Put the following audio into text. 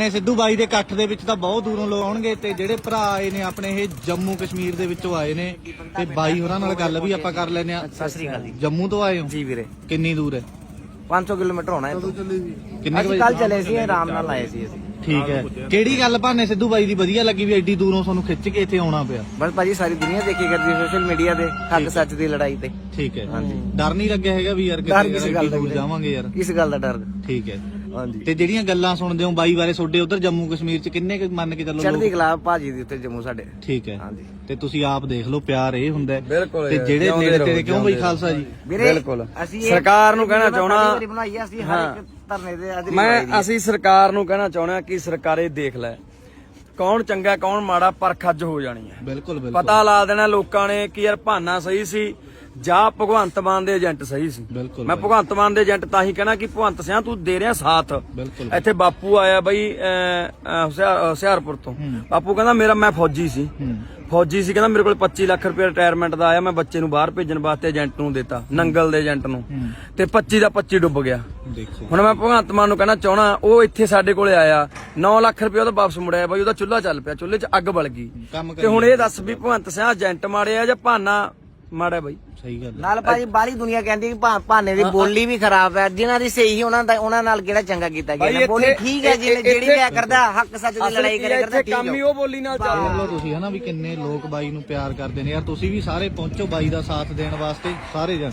ਭਾਨੇ ਸਿੱਧੂ ਬਾਈ ਦੇ ਇਕੱਠ ਦੇ ਵਿੱਚ ਤਾਂ ਬਹੁਤ ਦੂਰੋਂ ਲੋਕ ਆਉਣਗੇ ਤੇ ਜਿਹੜੇ ਭਰਾ ਆਏ ਨੇ ਆਪਣੇ ਇਹ ਜੰਮੂ ਕਸ਼ਮੀਰ ਦੇ ਵਿੱਚੋਂ ਆਏ ਨੇ ਤੇ ਬਾਈ ਹੋਰਾਂ ਨਾਲ ਗੱਲ ਵੀ ਆਪਾਂ ਕਰ ਲੈਨੇ ਆ ਸਤਿ ਸ੍ਰੀ ਅਕਾਲ ਜੀ। ਜੰਮੂ ਤੋਂ ਆਏ ਹੋ? ਜੀ ਵੀਰੇ। ਕਿੰਨੀ ਦੂਰ ਹੈ? 500 ਕਿਲੋਮੀਟਰ ਹੋਣਾ ਇੱਥੋਂ। ਕਿੰਨੇ ਵਜੇ ਕੱਲ ਚਲੇ ਸੀ ਆਰਾਮ ਨਾਲ ਆਏ ਸੀ ਅਸੀਂ। ਠੀਕ ਹੈ। ਕਿਹੜੀ ਗੱਲ ਭਾਨੇ ਸਿੱਧੂ ਬਾਈ ਦੀ ਵਧੀਆ ਲੱਗੀ ਵੀ ਐਡੀ ਦੂਰੋਂ ਤੁਹਾਨੂੰ ਖਿੱਚ ਕੇ ਇੱਥੇ ਆਉਣਾ ਪਿਆ? ਬਸ ਭਾਜੀ ਸਾਰੀ ਦੁਨੀਆ ਦੇਖੀ ਕਰਦੀ ਸੋਸ਼ਲ ਮੀਡੀਆ ਤੇ ਹੱਕ ਸੱਚ ਦੀ ਲੜਾਈ ਤੇ। ਠੀਕ ਹੈ। ਹਾਂਜੀ। ਡਰ ਨਹੀਂ ਲੱਗਿਆ ਹੈਗਾ ਵੀ ਯਾਰ ਕਿਤੇ ਦੂਰ? ਜਾਵਾਂਗੇ ਯਾਰ। ਕਿਸ ਗੱਲ ਦਾ ਡਰ। ਠੀਕ ਹੈ। ਹਾਂਜੀ। ਤੇ ਜਿਹੜੀਆਂ ਗੱਲਾਂ ਸੁਣਦੇ ਹੋ ਬਾਈ ਬਾਰੇ ਤੁਹਾਡੇ ਉਧਰ ਜੰਮੂ ਕਸ਼ਮੀਰ ਚ ਕਿੰਨੇ ਕੁ ਮੰਨ ਕੇ ਚੱਲੋ ਚੜ੍ਹਦੀ ਲੋਕ? ਕਲਾ ਭਾਜੀ ਦੀ ਉੱਤੇ ਜੰਮੂ ਸਾਡੇ। ਠੀਕ ਹੈ। ਹਾਂਜੀ। ਤੇ ਤੁਸੀਂ ਆਪ ਦੇਖ ਲਓ ਪਿਆਰ ਇਹ ਹੁੰਦਾ ਹੈ। ਬਿਲਕੁਲ ਤੇ ਯਾਰ, ਜਿਹੜੇ ਜਿਉਂਦੇ ਨੇੜੇ ਰਹੋ, ਤੇਰੇ ਕਿਉਂ ਬਈ ਜਿਉਂਦੇ ਖਾਲਸਾ ਜੀ? ਵੀਰੇ ਬਿਲਕੁਲ। ਅਸੀਂ ਇਹ ਸਰਕਾਰ ਨੂੰ ਕਹਿਣਾ ਵੀਡੀਓ ਮੈਂ ਚਾਹੁੰਦਾ- ਪਹਿਲੀ ਵਾਰੀ ਬਣਾਈ ਆ, ਅਸੀਂ ਹਰ ਹਾਂ। ਇੱਕ ਧਰਨੇ ਦੇ ਹਾਜ਼ਰੀ ਲਗਾਈ ਦੀ ਮੈਂ ਹੈ। ਅਸੀਂ ਸਰਕਾਰ ਨੂੰ ਕਹਿਣਾ ਚਾਹੁੰਦੇ ਹਾਂ ਕਿ ਸਰਕਾਰੇ ਦੇਖ ਲੈ। ਕੌਣ ਚੰਗਾ ਕੌਣ ਮਾੜਾ ਪਰਖ ਅੱਜ ਹੋ ਜਾਣੀ ਹੈ। ਬਿਲਕੁਲ ਬਿਲਕੁਲ। ਪਤਾ ਲਾ ਦੇਣਾ ਲੋਕਾਂ ਨੇ ਕਿ ਯਾਰ ਭਾਨਾ ਸਹੀ ਸੀ ਜਾਂ ਭਗਵੰਤ ਮਾਨ ਦੇ ਏਜੰਟ ਸਹੀ ਸੀ। ਮੈਂ ਭਗਵੰਤ ਮਾਨ ਦੇ ਏਜੰਟ ਤਾਂ ਹੀ ਕਹਿਣਾ ਕਿ ਭਗਵੰਤ ਸਿੰਘ ਤੂੰ ਦੇ ਰਿਹਾ ਸਾਥ। ਇੱਥੇ ਬਾਪੂ ਆਇਆ ਬਈ ਹੁਸ਼ਿਆਰਪੁਰ ਤੋਂ। ਬਾਪੂ ਕਹਿੰਦਾ ਮੇਰਾ ਮੈਂ ਫੌਜੀ ਸੀ। ਫੌਜੀ ਸੀ ਕਹਿੰਦਾ ਮੇਰੇ ਕੋਲ 25 ਲੱਖ ਰੁਪਏ ਰਿਟਾਇਰਮੈਂਟ ਦਾ ਆਇਆ ਮੈਂ ਬੱਚੇ ਨੂੰ ਬਾਹਰ ਭੇਜਣ ਵਾਸਤੇ ਏਜੰਟ ਨੂੰ ਦਿੱਤਾ ਨੰਗਲ ਦੇ ਏਜੰਟ ਨੂੰ। ਤੇ 25 ਦਾ 25 ਡੁੱਬ ਗਿਆ। ਦੇਖੋ। ਹੁਣ ਮੈਂ ਭਗਵੰਤ ਮਾਨ ਨੂੰ ਕਹਿਣਾ ਚਾਹਣਾ ਉਹ ਇੱਥੇ ਸਾਡੇ ਕੋਲੇ ਆਇਆ 9 ਲੱਖ ਰੁਪਏ ਉਹਦਾ ਵਾਪਸ ਮੁੜਿਆ ਬਾਈ ਉਹਦਾ ਚੁੱਲ੍ਹਾ ਚੱਲ ਪਿਆ ਚੁੱਲ੍ਹੇ 'ਚ ਅੱਗ ਬਲ ਗਈ। ਤੇ ਹੁਣ ਇਹ ਦੱਸ ਵੀ ਭਗਵੰਤ ਸਿੰਘ ਏਜੰਟ ਮਾੜਿਆ ਜਾਂ ਭਾਨਾ ਮਾੜਾ ਬਾਈ। ਸਹੀ ਗੱਲ ਨਾਲ ਭਾਜੀ ਬਾਹਲੀ ਦੁਨੀਆ ਕਹਿੰਦੀ ਕਿ ਭਾ- ਭਾਨੇ ਦੀ ਬੋਲੀ ਵੀ ਖਰਾਬ ਹੈ ਜਿਨ੍ਹਾਂ ਦੀ ਸਹੀ ਉਹਨਾਂ ਦਾ ਉਹਨਾਂ ਨਾਲ ਕਿਹੜਾ ਚੰਗਾ ਕੀਤਾ ਗਿਆ ਬੋਲੀ ਇੱਥੇ- ਠੀਕ ਹੈ ਜਿਹਨੇ ਇੱਥੇ- ਜਿਹੜੀ ਮੈਂ ਕਰਦਾ ਹੱਕ ਸੱਚ ਦੀ ਲੜਾਈ ਕਰੇ ਕਰਦਾ ਇੱਥੇ ਕੰਮ ਹੀ। ਠੀਕ ਉਹ ਬੋਲੀ ਨਾਲ ਚੱਲ ਦੇਖ ਲਓ ਤੁਸੀਂ ਹਨਾ ਵੀ ਕਿੰਨੇ ਲੋਕ ਬਾਈ ਨੂੰ ਪਿਆਰ ਕਰਦੇ ਨੇ। ਯਾਰ ਤੁਸੀਂ ਵੀ ਸਾਰੇ ਪਹੁੰਚੋ ਬਾਈ ਦਾ ਸਾਥ ਦੇਣ ਵਾਸਤੇ ਸਾਰੇ ਜਣ।